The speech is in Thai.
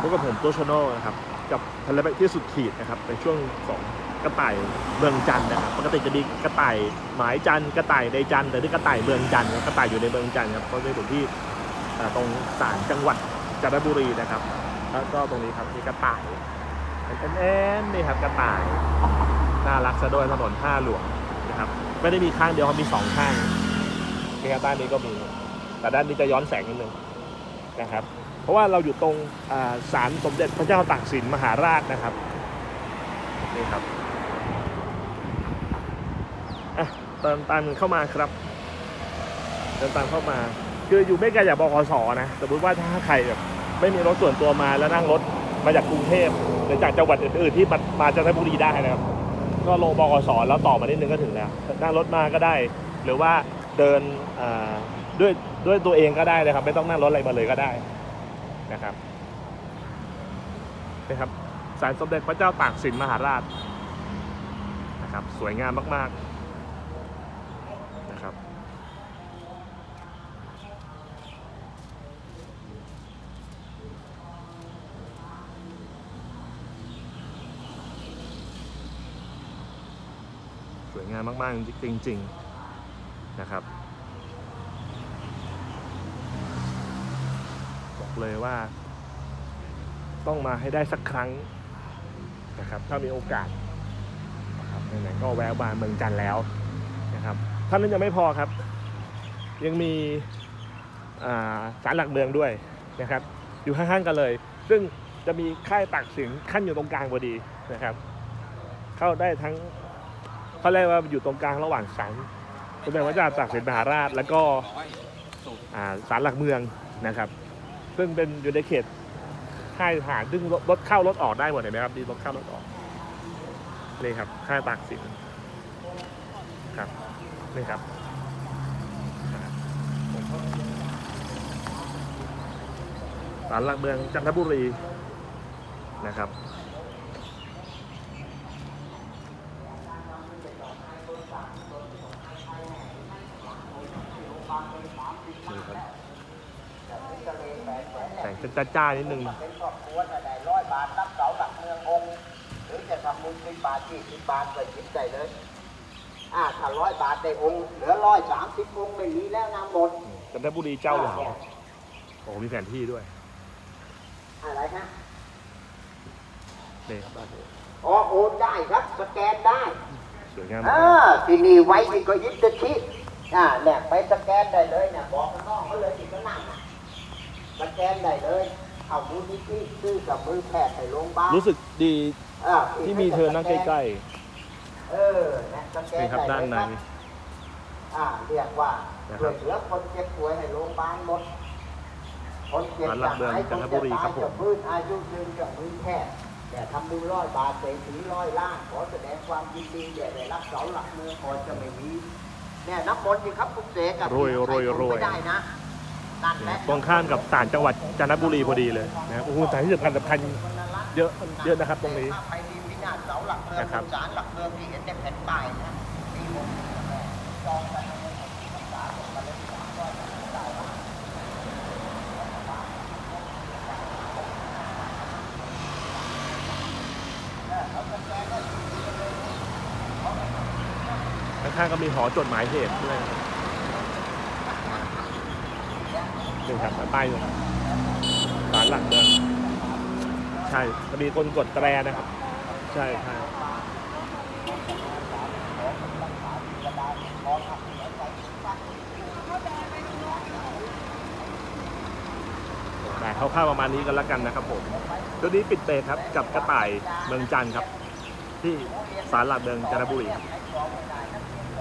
พบกับผมตัวชโนนะครับ กับพันธมิตรที่สุดขีดนะครับ ในช่วงของกระต่ายเมืองจันนะครับ ปกติจะมีกระต่ายหมายจันกระต่ายในจันแต่นี่กระต่ายเมืองจันกระต่ายอยู่ในเมืองจันทร์ครับก็ในส่วนที่ตรงศาลจังหวัดจันทบุรีนะครับ แล้วก็ตรงนี้ครับมีกระต่ายเป็นแอนๆนี่ครับกระต่ายน่ารักซะด้วยถนนท่าหลวงนะครับไม่ได้มีข้างเดียวเขามีสองข้างนี่ครับด้านนี้ก็มีแต่ด้านนี้จะย้อนแสงนิดนึงนะครับ ราะว่าเราอยู่ตรงอ่าศาลสมเด็จพระเจ้าตากสินมหาราชนะครับนี่ครับอะเติมตามเข้ามาครับเดินตามเข้ามา คืออยู่ไม่ไกลจากบขสนะสมมติว่าถ้าใครแบบไม่มีรถส่วนตัวมาแล้วนั่งรถมาจากกรุงเทพหรือจากจังหวัดอื่นๆที่มามาจันทบุรีได้นะครับ ก็ลงบขสแล้วต่อมานิดนึงก็ถึงแล้วนั่งรถมาก็ได้ หรือว่าเดินด้วยด้วยตัวเองก็ได้นะครับ ไม่ต้องนั่งรถอะไรมาเลยก็ได้ นะครับนะครับศาลสมเด็จพระเจ้าตากสินมหาราชนะครับสวยงามมากๆนะครับสวยงามมากๆจริงๆนะครับ บอก เลยว่า ต้องมาให้ได้สักครั้งนะครับ ถ้ามีโอกาสนะครับไหนๆก็แวะมาเมืองจันแล้วนะครับท่านั้นยังไม่พอครับ ยังมีศาลหลักเมืองด้วยนะครับ อยู่ข้างๆกันเลย ซึ่งจะมีค่ายตากสินขั้นอยู่ตรงกลางพอดีนะครับ เข้าได้ทั้งเขาเรียกว่าอยู่ตรงกลางระหว่างศาลสมเด็จพระเจ้าตากสินมหาราช แล้วก็ศาลหลักเมืองนะครับ ซึ่งเป็นอยู่ในเขตค่ายทหารซึ่งรถเข้ารถออกได้หมดเห็นไหมครับดีรถเข้ารถออกนี่ครับค่ายตากสินครับนี่ครับศาลหลักเมืองจันทบุรีนะครับ นี่ครับ แสงจะจ้าๆนิดนึงเป็นครอบครัวจะได้ร้อยบาทรับเสาหลักเมืององค์หรือจะทำบุญสิบบาทยี่สิบบาทก็ยิบได้เลยอ่าถ้าร้อยบาทได้องค์เหลือร้อยสามสิบองค์ไม่มีแล้วนำหมดจันทบุรีเจ้าหลาวโอ้โหมีแผนที่ด้วยอะไรนะนี่ครับบ้านนี้อ๋อโอนได้ครับสแกนได้สวยงามอ่าที่นี่ไว้นี่ก็ยึดจะชี้อ่าเนี่ยไปสแกนได้เลยเนี่ยบอกข้างนอกเขาเลยที่ก็นั่งน่ะ สแกนได้เลย เอามูลนิธิซื้อกับมือแพทย์ให้โรงพยาบาลรู้สึกดีอ่าที่มีเธอนั่งใกล้เออนะสแกๆนนี่ครับได้ด้านเลยในครับอ่าเรียกว่านะครับช่วยเหลือคนเจ็บป่วยให้โรงพยาบาลหมด คนเจ็บศาลหลักเมืองจะหายจันทบุรีครับผมจะพื้นอายุยืนจะพื้นแค่แต่ทำบุญร้อยบาทเศรษฐีร้อยล้านขอแสดงความยินดีแด่ได้รับเสาหลักเมืองก่อนจะไม่มีเนี่ยน้ำมนต์สิครับคุณเสกกับโรยโรยโรยไม่ได้นะนั่นแหละ ตรงข้ามกับศาลจังหวัดจันทบุรีพอดีเลยนะครับโอ้โหสถานที่สำคัญสำคัญเยอะเยอะนะครับตรงนี้ถ้าไปดีพินาศเสาหลักเมืองนะครับศาลหลักเมืองที่เห็นในแผ่นป้ายนะมีหมดจองกันข้างๆก็มีหอจดหมายเหตุด้วย นี่ครับป้ายอยู่ศาลหลักเมืองใช่จะมีคนกดแตรนะครับ ใช่ใช่แต่คร่าวๆประมาณนี้กันแล้วกันนะครับผมตัวนี้ปิดเบรกครับกับกระต่ายเมืองจันทร์ครับ ที่ศาลหลักเมืองจันทบุรีครับ